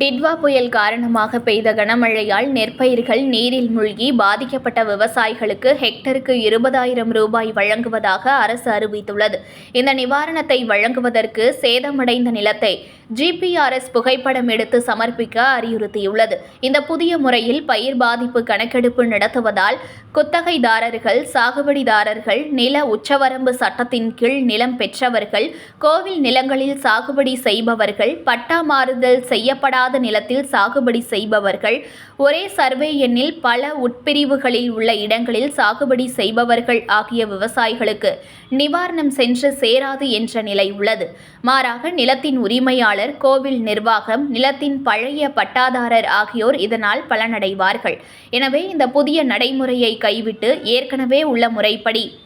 டிட்வா புயல் காரணமாக பெய்த கனமழையால் நெற்பயிர்கள் நீரில் மூழ்கி பாதிக்கப்பட்ட விவசாயிகளுக்கு ஹெக்டருக்கு இருபதாயிரம் ரூபாய் வழங்குவதாக அரசு அறிவித்துள்ளது. இந்த நிவாரணத்தை வழங்குவதற்கு சேதமடைந்த நிலத்தை ஜிபிஆர்எஸ் புகைப்படம் எடுத்து சமர்ப்பிக்க அறிவுறுத்தியுள்ளது. இந்த புதிய முறையில் பயிர் பாதிப்பு கணக்கெடுப்பு நடத்துவதால் குத்தகைதாரர்கள் சாகுபடிதாரர்கள் நில உச்சவரம்பு சட்டத்தின் கீழ் நிலம் பெற்றவர்கள் கோவில் நிலங்களில் சாகுபடி செய்பவர்கள் பட்டா மாறுதல் செய்யப்படாத நிலத்தில் சாகுபடி செய்பவர்கள் ஒரே சர்வே எண்ணில் பல உட்பிரிவுகளில் உள்ள இடங்களில் சாகுபடி செய்பவர்கள் ஆகிய விவசாயிகளுக்கு நிவாரணம் சென்று சேராது என்ற நிலை உள்ளது. மாறாக நிலத்தின் உரிமையாளர் கோவில் நிர்வாகம் நிலத்தின் பழைய பட்டாதாரர் ஆகியோர் இதனால் பலனடைவார்கள். எனவே இந்த புதிய நடைமுறையை கைவிட்டு ஏற்கனவே உள்ள முறைப்படி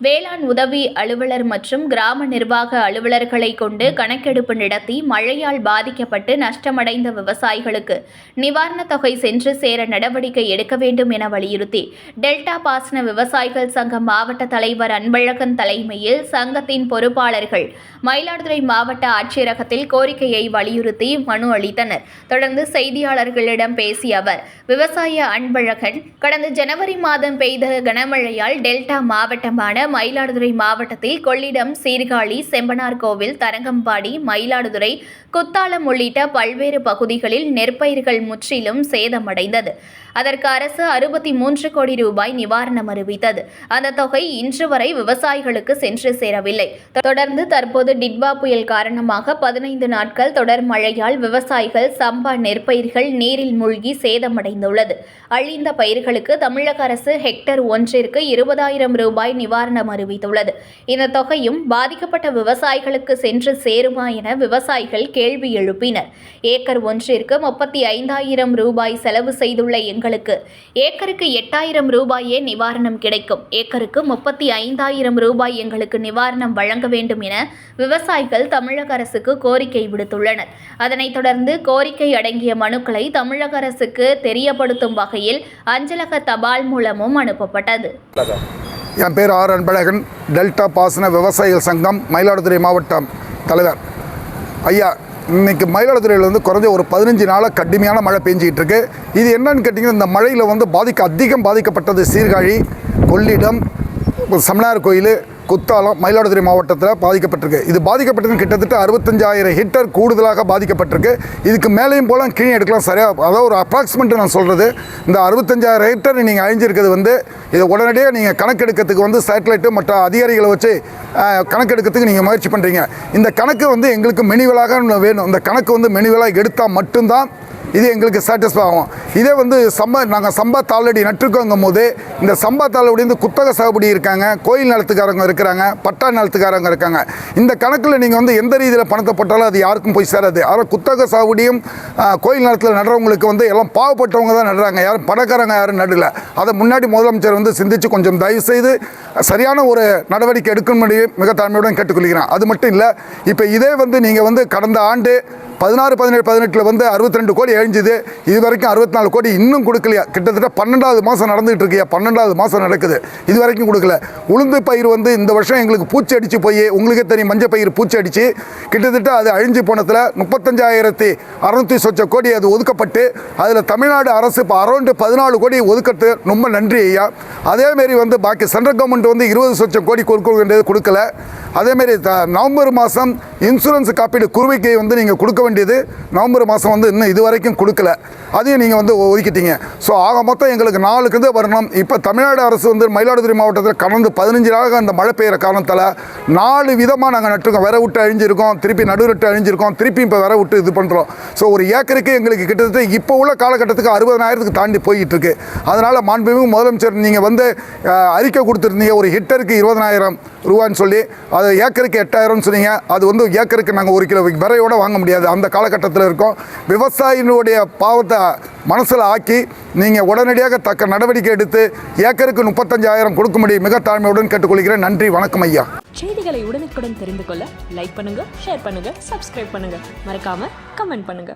வேளாண் உதவி அலுவலர் மற்றும் கிராம நிர்வாக அலுவலர்களை கொண்டு கணக்கெடுப்பு நடத்தி மழையால் பாதிக்கப்பட்டு நஷ்டமடைந்த விவசாயிகளுக்கு நிவாரணத் தொகை சென்று சேர நடவடிக்கை எடுக்க வேண்டும் என வலியுறுத்தி டெல்டா பாசன விவசாயிகள் சங்க மாவட்ட தலைவர் அன்பழகன் தலைமையில் சங்கத்தின் பொறுப்பாளர்கள் மயிலாடுதுறை மாவட்ட ஆட்சியரகத்தில் கோரிக்கையை வலியுறுத்தி மனு அளித்தனர். தொடர்ந்து செய்தியாளர்களிடம் பேசிய அவர் விவசாய அன்பழகன் கடந்த ஜனவரி மாதம் பெய்த கனமழையால் டெல்டா மாவட்டமான மயிலாடுதுறை மாவட்டத்தில் கொள்ளிடம் சீர்காழி செம்பனார் கோவில் தரங்கம்பாடி மயிலாடுதுறை குத்தாலம் உள்ளிட்ட பல்வேறு பகுதிகளில் நெற்பயிர்கள் முற்றிலும் சேதமடைந்தது. அதற்கு அரசு அறுபத்தி மூன்று கோடி ரூபாய் நிவாரணம் அறிவித்தது. அந்த தொகை இன்று வரை விவசாயிகளுக்கு சென்று சேரவில்லை. தொடர்ந்து தற்போது டிட்வா புயல் காரணமாக பதினைந்து நாட்கள் தொடர் மழையால் விவசாயிகள் சம்பா நெற்பயிர்கள் நீரில் மூழ்கி சேதமடைந்துள்ளது. அழிந்த பயிர்களுக்கு தமிழக அரசு ஹெக்டர் ஒன்றிற்கு இருபதாயிரம் ரூபாய் நிவாரணம் அறிவித்துள்ளது. இந்த தொகையும் பாதிக்கப்பட்ட விவசாயிகளுக்கு சென்று சேருமா என விவசாயிகள் கேள்வி எழுப்பினர். ஏக்கர் ஒன்றிற்கு முப்பத்தி ஐந்தாயிரம் ரூபாய் செலவு செய்துள்ள எங்களுக்கு ஏக்கருக்கு எட்டாயிரம் ரூபாயே நிவாரணம் கிடைக்கும். ஏக்கருக்கு முப்பத்தி ஐந்தாயிரம் ரூபாய் எங்களுக்கு நிவாரணம் வழங்க வேண்டும் என விவசாயிகள் தமிழக அரசுக்கு கோரிக்கை விடுத்துள்ளனர். அதனைத் தொடர்ந்து கோரிக்கை அடங்கிய மனுக்களை தமிழக அரசுக்கு தெரியப்படுத்தும் வகையில் அஞ்சலக தபால் மூலமும் அனுப்பப்பட்டது. என் பேர் ஆர் அன்பழகன் டெல்டா பாசன விவசாயிகள் சங்கம் மயிலாடுதுறை மாவட்டம் தலைவர். ஐயா இன்றைக்கி மயிலாடுதுறையில் வந்து குறைஞ்ச ஒரு பதினஞ்சு நாளாக கடுமையான மழை பெஞ்சிக்கிட்டு இருக்கு. இது என்னன்னு கேட்டிங்கன்னா இந்த மழையில் வந்து பாதிக்க அதிகம் பாதிக்கப்பட்டது சீர்காழி கொள்ளிடம் சமணார் கோயில் குத்தாலம் மயிலாடுதுறை மாவட்டத்தில் பாதிக்கப்பட்டிருக்கு. இது பாதிக்கப்பட்டது கிட்டத்தட்ட அறுபத்தஞ்சாயிரம் ஹெக்டர் கூடுதலாக பாதிக்கப்பட்டிருக்கு. இதுக்கு மேலேயும் போல கீழே எடுக்கலாம். சரியாக அதாவது ஒரு அப்ராக்சிமேட்டு நான் சொல்கிறது இந்த அறுபத்தஞ்சாயிரம் ஹெக்டர் நீங்கள் அழிஞ்சிருக்கிறது வந்து இதை உடனடியாக நீங்கள் கணக்கெடுக்கிறதுக்கு வந்து சேட்டலைட்டு மற்ற அதிகாரிகளை வச்சு கணக்கெடுக்கிறதுக்கு நீங்கள் முயற்சி பண்ணுறீங்க இந்த கணக்கு வந்து எங்களுக்கு மெனிவலாக வேணும். இந்த கணக்கு வந்து மெனிவலாக எடுத்தால் மட்டும்தான் இது எங்களுக்கு சாட்டிஸ்ஃபை ஆகும். இதே வந்து சம்பா நாங்கள் சம்பா தாளடி நட்டுருக்கோங்கும் போது இந்த சம்பா தாளடி வந்து குத்தக சாகுபடி இருக்காங்க கோயில் நிலத்துக்காரங்க இருக்கிறாங்க பட்டா நிலத்துக்காரங்க இருக்காங்க. இந்த கணக்கில் நீங்கள் வந்து எந்த ரீதியில் பணத்தை போட்டாலும் அது யாருக்கும் போய் சேராது. ஆனால் குத்தக சாகுபடியும் கோயில் நிலத்தில் நடுறவங்களுக்கு வந்து எல்லாம் பாவப்பட்டவங்க தான் நடுறாங்க. யாரும் பணக்காரங்க யாரும் நடல. அதை முன்னாடி முதலமைச்சர் வந்து சிந்தித்து கொஞ்சம் தயவு செய்து சரியான ஒரு நடவடிக்கை எடுக்கும்படி மிக தாழ்மையுடன் கேட்டுக்கொள்கிறேன். அது மட்டும் இல்லை இப்போ இதே வந்து நீங்கள் வந்து கடந்த ஆண்டு பதினாறு பதினேழு பதினெட்டில் வந்து அறுபத்தி ரெண்டு கோடி அழிஞ்சுது இது வரைக்கும் அறுபத்தி நாலு கோடி இன்னும் கொடுக்கலையா? கிட்டத்தட்ட பன்னெண்டாவது மாதம் நடந்துகிட்டு இருக்கியா பன்னெண்டாவது மாதம் நடக்குது. இது வரைக்கும் கொடுக்கல. உளுந்து பயிர் வந்து இந்த வருஷம் எங்களுக்கு பூச்சி அடித்து போய் உங்களுக்கே தெரியும் மஞ்சள் பயிர் பூச்சி அடித்து கிட்டத்தட்ட அது அழிஞ்சு போனதில் முப்பத்தஞ்சாயிரத்தி அறுநூத்தி சொச்ச கோடி அது ஒதுக்கப்பட்டு அதில் தமிழ்நாடு அரசு இப்போ அரௌண்டு பதினாலு கோடி ஒதுக்கட்டு ரொம்ப நன்றி ஐயா. அதேமாரி வந்து பாக்கி சென்ட்ரல் கவர்மெண்ட் வந்து இருபது சொச்சம் கோடி கொடுக்க கொடுக்கல. அதேமாரி த நவம்பர் மாதம் இன்சூரன்ஸ் காப்பீடு குறுவைக்கை வந்து நீங்கள் கொடுக்க வேண்டியது நவம்பர் மாதம் வந்து இன்னும் இது வரைக்கும் கொடுக்கல. அதையும் நீங்கள் வந்து ஒதுக்கிட்டீங்க. ஸோ ஆக மொத்தம் எங்களுக்கு நாலுக்கு இது வரணும். இப்போ தமிழ்நாடு அரசு வந்து மயிலாடுதுறை மாவட்டத்தில் கடந்து பதினஞ்சு நாளாக அந்த மழை பெய்கிற காரணத்தால் நாலு விதமாக நாங்கள் நட்டுருக்கோம். விரை விட்டு அழிஞ்சிருக்கோம். திருப்பி நடுவிட்டு அழிஞ்சிருக்கோம். திருப்பி இப்போ விரை விட்டு இது பண்ணுறோம் ஸோ ஒரு ஏக்கருக்கு எங்களுக்கு கிட்டத்தட்ட இப்போ உள்ள காலகட்டத்துக்கு அறுபதனாயிரத்துக்கு தாண்டி போய்கிட்டு இருக்கு அதனால் மாண்புமிகு முதலமைச்சர் நீங்கள் வந்து அறிக்கை கொடுத்துருந்தீங்க. ஒரு ஹெக்டருக்கு இருபதனாயிரம் ரூபான்னு சொல்லி அது ஏக்கருக்கு எட்டாயிரம்னு சொன்னீங்க. அது வந்து ஏக்கருக்கு நாங்கள் ஒரு கிலோ விரையோடு வாங்க முடியாது. அந்த அந்த காலகட்டத்தில் இருக்கோம். விவசாயினுடைய பாவத்தை மனசில் ஆக்கி நீங்கள் உடனடியாக தக்க நடவடிக்கை எடுத்து ஏக்கருக்கு முப்பத்தஞ்சாயிரம் கொடுக்கும்படி மிக தாழ்மையுடன் கேட்டுக்கொள்கிறேன். நன்றி வணக்கம் ஐயா. செய்திகளை உடனுக்குடன் தெரிந்து கொள்ள லைக் பண்ணுங்க ஷேர் பண்ணுங்க சப்ஸ்கிரைப் பண்ணுங்க. மறக்காம கமெண்ட் பண்ணுங்க.